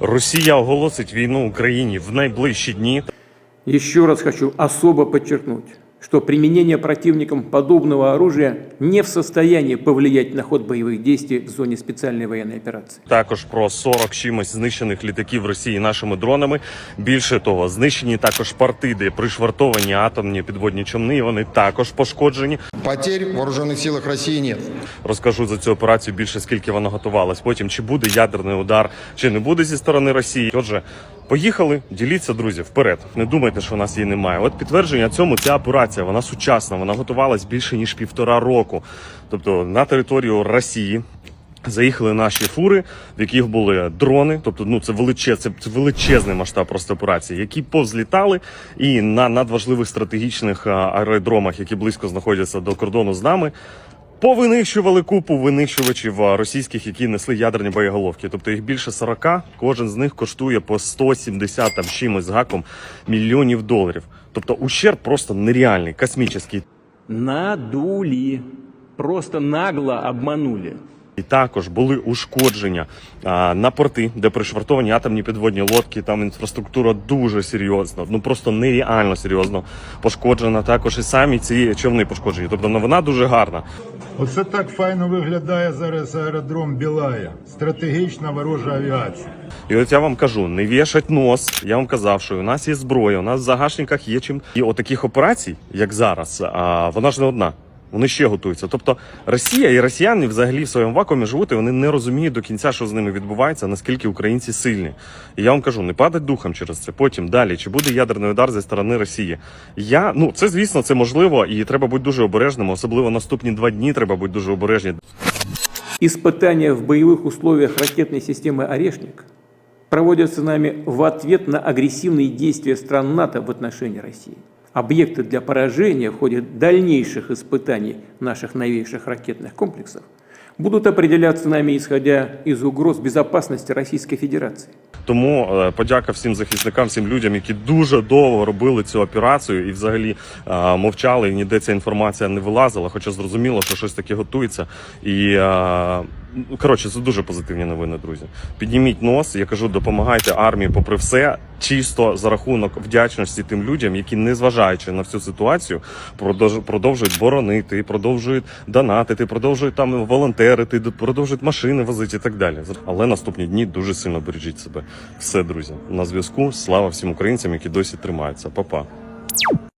Росія оголосить війну Україні в найближчі дні. Еще раз хочу особо подчеркнуть, что применение противником подобного оружия не в состоянии повлиять на ход боевых действий в зоне специальной военной операции. Також про 40 чимось знищених літаків Росії нашими дронами. Більше того, знищені також порти, де пришвартовані атомні підводні човни. і Вони також пошкоджені. Потерь в вооруженных силах России нет. Розкажу за цю операцію більше скільки вона готувалась. Потім чи буде ядерний удар, чи не буде зі сторони Росії. Отже, поїхали, діліться, друзі, вперед. Не думайте, що у нас її немає. От підтвердження цьому ця операція. Вона сучасна, вона готувалась більше ніж півтора року. Тобто на територію Росії. Заїхали наші фури, в яких були дрони, тобто ну це величез, це, величезний масштаб просто операції, які повзлітали і на надважливих стратегічних аеродромах, які близько знаходяться до кордону з нами, повинищували купу винищувачів російських, які несли ядерні боєголовки. Тобто їх більше 40, кожен з них коштує по 170 там чимось з гаком мільйонів доларів. Тобто ущерб просто нереальний, космічний. Надули. Просто нагло обманули. І також були ушкодження а, на порти, де пришвартовані атомні підводні лодки. Там інфраструктура дуже серйозно, ну просто нереально серйозно пошкоджена. Також і самі ці човни пошкоджені. Тобто новина дуже гарна. Оце так файно виглядає зараз аеродром Білая. Стратегічна ворожа авіація. І от я вам кажу, не вішать нос. Я вам казав, що у нас є зброя, у нас в загашниках є чим. І отаких операцій, як зараз, а, вона ж не одна. Вони ще готуються. Тобто Росія і росіяни взагалі в своєму вакуумі живуть, і вони не розуміють до кінця, що з ними відбувається, наскільки українці сильні. І я вам кажу, не падать духом через це. Потім далі, чи буде ядерний удар зі сторони Росії? Я ну це звісно, це можливо, і треба бути дуже обережним. Особливо наступні два дні треба бути дуже обережні. Испытания в боевых условиях ракетной системы «Орешник» проводятся нами в ответ на агрессивные действия стран НАТО в отношении России. Объекты для поражения в ходе дальнейших испытаний наших новейших ракетных комплексов будут определяться нами исходя из угроз безопасности Российской Федерации. Тому е, подяка всім захисникам, всім людям, які дуже довго робили цю операцію і взагалі е, мовчали, і ніде ця інформація не вилазила, хоча зрозуміло, що щось таке готується. І е, ну, коротше, це дуже позитивні новини, друзі. Підніміть нос, я кажу, допомагайте армії, попри все, чисто за рахунок вдячності тим людям, які, незважаючи на всю ситуацію, продовж- продовжують боронити, продовжують донатити, продовжують там волонтерити, продовжують машини возити і так далі. Але наступні дні дуже сильно бережіть себе. Все, друзі, на зв'язку. Слава всім українцям, які досі тримаються. Па-па.